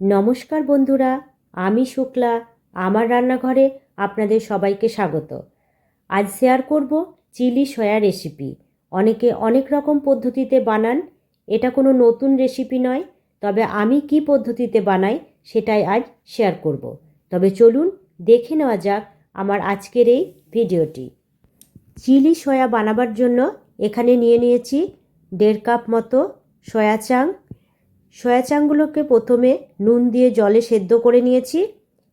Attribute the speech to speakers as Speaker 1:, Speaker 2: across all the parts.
Speaker 1: নমস্কার বন্ধুরা, আমি শুক্লা, আমার রান্নাঘরে আপনাদের সবাইকে স্বাগত। আজ শেয়ার করব চিলি সয়া রেসিপি। অনেকে অনেক রকম পদ্ধতিতে বানান, এটা কোনো নতুন রেসিপি নয়, তবে আমি কি পদ্ধতিতে বানাই সেটাই আজ শেয়ার করব। তবে চলুন দেখে নেওয়া যাক আমার আজকের এই ভিডিওটি। চিলি সয়া বানাবার জন্য এখানে নিয়ে নিয়েছি দেড় কাপ মতো সয়া চাং সয়া চাংগুলোকে প্রথমে নুন দিয়ে জলে সেদ্ধ করে নিয়েছি।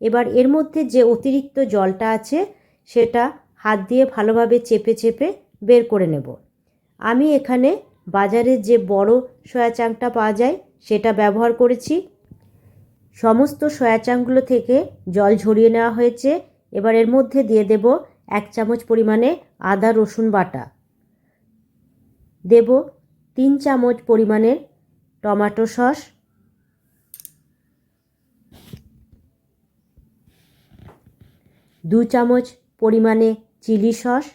Speaker 1: এবার এর মধ্যে যে অতিরিক্ত জলটা আছে, সেটা হাত দিয়ে ভালোভাবে চেপে চেপে বের করে নেব। আমি এখানে বাজারে যে বড় সয়া চাংটা পাওয়া যায়, সেটা ব্যবহার করেছি। সমস্ত সয়া চাংগুলো থেকে জল ঝরিয়ে নেওয়া হয়েছে। এবার এর মধ্যে দিয়ে দেব এক চামচ পরিমাণে আদা রসুন বাটা। দেব তিন চামচ পরিমাণের টমেটো সস। দু চামচ পরিমাণে চিলি সস।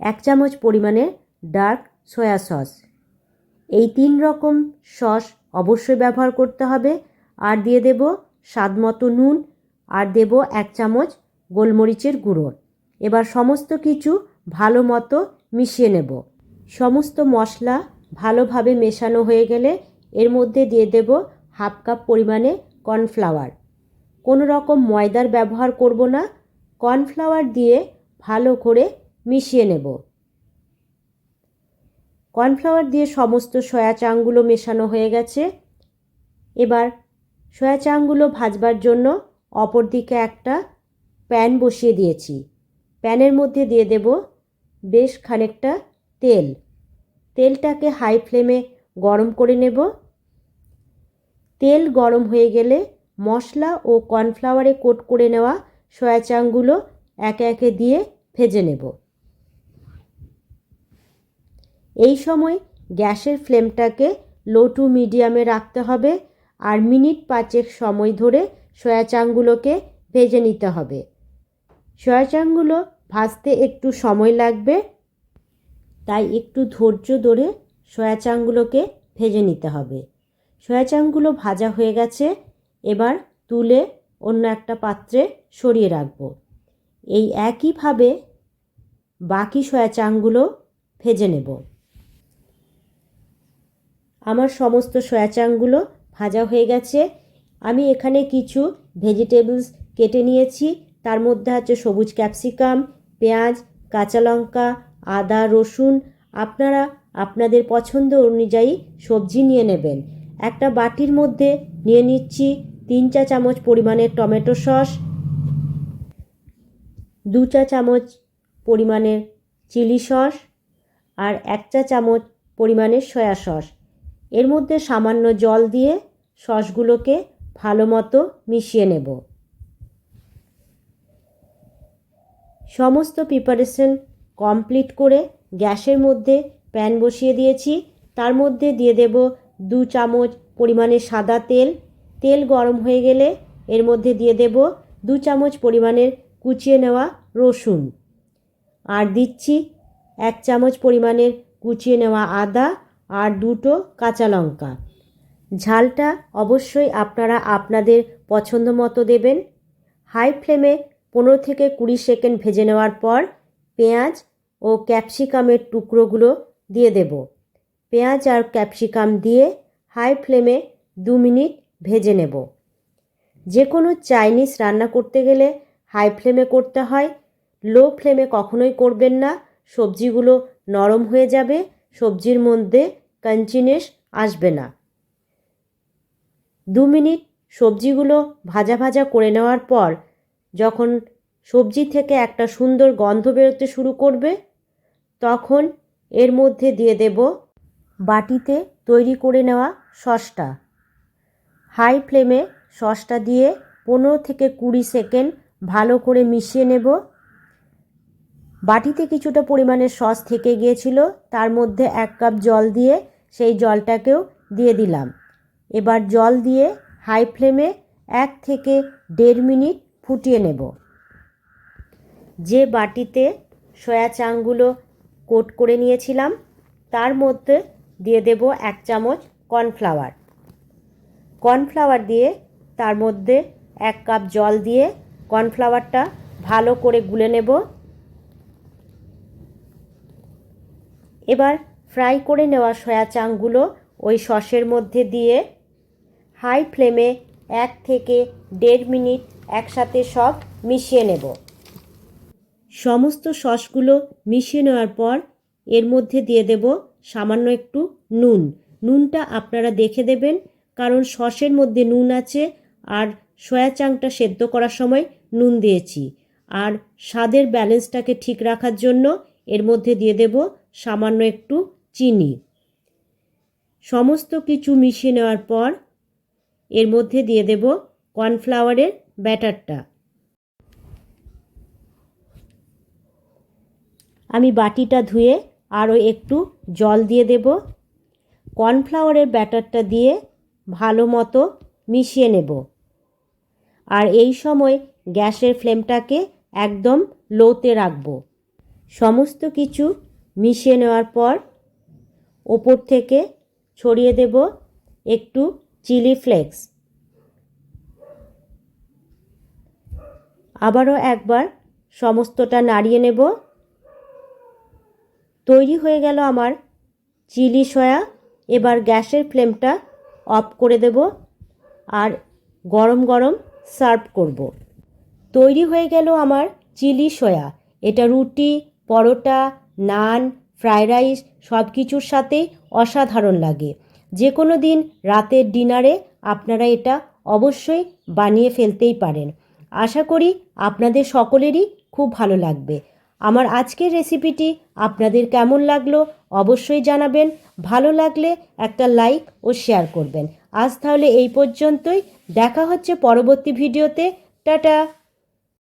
Speaker 1: এক চামচ পরিমাণে ডার্ক সয়া সস। এই তিন রকম সস অবশ্যই ব্যবহার করতে হবে। আর দিয়ে দেব স্বাদ মতো নুন। আর দেব এক চামচ গোলমরিচের গুঁড়ো। এবার সমস্ত কিছু ভালো মতো মিশিয়ে নেব। সমস্ত মশলা ভালোভাবে মেশানো হয়ে গেলে এর মধ্যে দিয়ে দেব হাফ কাপ পরিমাণে কর্নফ্লাওয়ার। কোনো রকম ময়দার ব্যবহার করব না, কর্নফ্লাওয়ার দিয়ে ভালো করে মিশিয়ে নেব। কর্নফ্লাওয়ার দিয়ে সমস্ত সয়া চাংগুলো মেশানো হয়ে গেছে। এবার সয়া চাংগুলো ভাজবার জন্য অপর দিকে একটা প্যান বসিয়ে দিয়েছি। প্যানের মধ্যে দিয়ে দেব বেশ খানিকটা তেল। তেলটাকে হাই ফ্লেমে গরম করে নেব। তেল গরম হয়ে গেলে মশলা ও কর্নফ্লাওয়ারে কোট করে নেওয়া সয়া চাংগুলো একে একে দিয়ে ভেজে নেব। এই সময় গ্যাসের ফ্লেমটাকে লো টু মিডিয়ামে রাখতে হবে আর মিনিট পাঁচেক সময় ধরে সয়া চাংগুলোকে ভেজে নিতে হবে। সয়া চাংগুলো ভাজতে একটু সময় লাগবে। তাই একটু ধৈর্য ধরে সয়া চাংগুলোকে ভেজে নিতে হবে। সয়া চাংগুলো ভাজা হয়ে গেছে, এবার তুলে অন্য একটা পাত্রে সরিয়ে রাখব। এই একইভাবে বাকি সয়া চাংগুলো ভেজে নেব। আমার সমস্ত সয়া চাংগুলো ভাজা হয়ে গেছে। আমি এখানে কিছু ভেজিটেবলস কেটে নিয়েছি। তার মধ্যে আছে সবুজ ক্যাপসিকাম পেঁয়াজ, কাঁচা লঙ্কা আদা, রসুন, আপনারা আপনাদের পছন্দ অনুযায়ী সবজি নিয়ে নেবেন। একটা বাটির মধ্যে নিয়ে নিচ্ছি তিন চা চামচ পরিমাণের টমেটো সস, দু চা চামচ পরিমাণের চিলি সস আর এক চা চামচ পরিমাণের সয়া সস। এর মধ্যে সামান্য জল দিয়ে সসগুলোকে ভালো মতো মিশিয়ে নেব। সমস্ত প্রিপারেশন কমপ্লিট করে গ্যাসের মধ্যে প্যান বসিয়ে দিয়েছি। তার মধ্যে দিয়ে দেব দু চামচ পরিমাণে সাদা তেল। তেল গরম হয়ে গেলে এর মধ্যে দিয়ে দেব দু চামচ পরিমাণের কুচিয়ে নেওয়া রসুন। আর দিচ্ছি এক চামচ পরিমাণের কুচিয়ে নেওয়া আদা আর দুটো কাঁচা লঙ্কা। ঝালটা অবশ্যই আপনারা আপনাদের পছন্দ মতো দেবেন। হাই ফ্লেমে পনেরো থেকে কুড়ি সেকেন্ড ভেজে নেওয়ার পর পেঁয়াজ ও ক্যাপসিকামের টুকরোগুলো দিয়ে দেব। পেঁয়াজ আর ক্যাপসিকাম দিয়ে হাই ফ্লেমে দু মিনিট ভেজে নেব। যে কোনো চাইনিজ রান্না করতে গেলে হাই ফ্লেমে করতে হয়। লো ফ্লেমে কখনোই করবেন না। সবজিগুলো নরম হয়ে যাবে। সবজির মধ্যে কঞ্চিনেস আসবে না। দু মিনিট সবজিগুলো ভাজা ভাজা করে নেওয়ার পর যখন সবজি থেকে একটা সুন্দর গন্ধ বেরোতে শুরু করবে। তখন এর মধ্যে দিয়ে দেব বাটিতে তৈরি করে নেওয়া সসটা। হাই ফ্লেমে সসটা দিয়ে পনেরো থেকে কুড়ি সেকেন্ড ভালো করে মিশিয়ে নেব। বাটিতে কিছুটা পরিমাণে সস থেকে গিয়েছিল, তার মধ্যে এক কাপ জল দিয়ে সেই জলটাকেও দিয়ে দিলাম। এবার জল দিয়ে হাই ফ্লেমে এক থেকে দেড় মিনিট ফুটিয়ে নেব। যে বাটিতে সয়া চাংগুলো কোট করে নিয়েছিলাম, তার মধ্যে দিয়ে দেব এক চামচ কর্নফ্লাওয়ার। কর্নফ্লাওয়ার দিয়ে তার মধ্যে এক কাপ জল দিয়ে কর্নফ্লাওয়ারটা ভালো করে গুলে নেব। এবার ফ্রাই করে নেওয়া সয়া চাংগুলো ওই সসের মধ্যে দিয়ে হাই ফ্লেমে এক থেকে দেড় মিনিট একসাথে সব মিশিয়ে নেব। সমস্ত সসগুলো মিশিয়ে নেওয়ার পর এর মধ্যে দিয়ে দেব সামান্য একটু নুন। নুনটা আপনারা দেখে দেবেন, কারণ সসের মধ্যে নুন আছে আর সয়া চাংটা সেদ্ধ করার সময় নুন দিয়েছি। আর স্বাদের ব্যালেন্সটাকে ঠিক রাখার জন্য এর মধ্যে দিয়ে দেব সামান্য একটু চিনি। সমস্ত কিছু মিশিয়ে নেওয়ার পর এর মধ্যে দিয়ে দেব কর্নফ্লাওয়ারের ব্যাটারটা। আমি বাটিটা ধুয়ে আরও একটু জল দিয়ে দেব। কর্নফ্লাওয়ারের ব্যাটারটা দিয়ে ভালো মতো মিশিয়ে নেব। আর এই সময় গ্যাসের ফ্লেমটাকে একদম লোতে রাখব। সমস্ত কিছু মিশিয়ে নেওয়ার পর ওপর থেকে ছড়িয়ে দেব একটু চিলি ফ্লেক্স। আবারও একবার সমস্তটা নাড়িয়ে নেব। তৈরি হয়ে গেল আমার চিলি সয়া। এবার গ্যাসের ফ্লেমটা অফ করে দেব আর গরম গরম সার্ভ করব। তৈরি হয়ে গেল আমার চিলি সয়া। এটা রুটি, পরোটা, নান ফ্রায়েড রাইস সব কিছুর সাথে অসাধারণ লাগে। যে কোনো দিন রাতের ডিনারে আপনারা এটা অবশ্যই বানিয়ে ফেলতেই পারেন। আশা করি আপনাদের সকলেরই খুব ভালো লাগবে। আমার আজকের রেসিপিটি আপনাদের কেমন লাগল অবশ্যই জানাবেন। ভালো লাগলে একটা লাইক ও শেয়ার করবেন। আজ তাহলে এই পর্যন্তই। দেখা হচ্ছে পরবর্তী ভিডিওতে টাটা!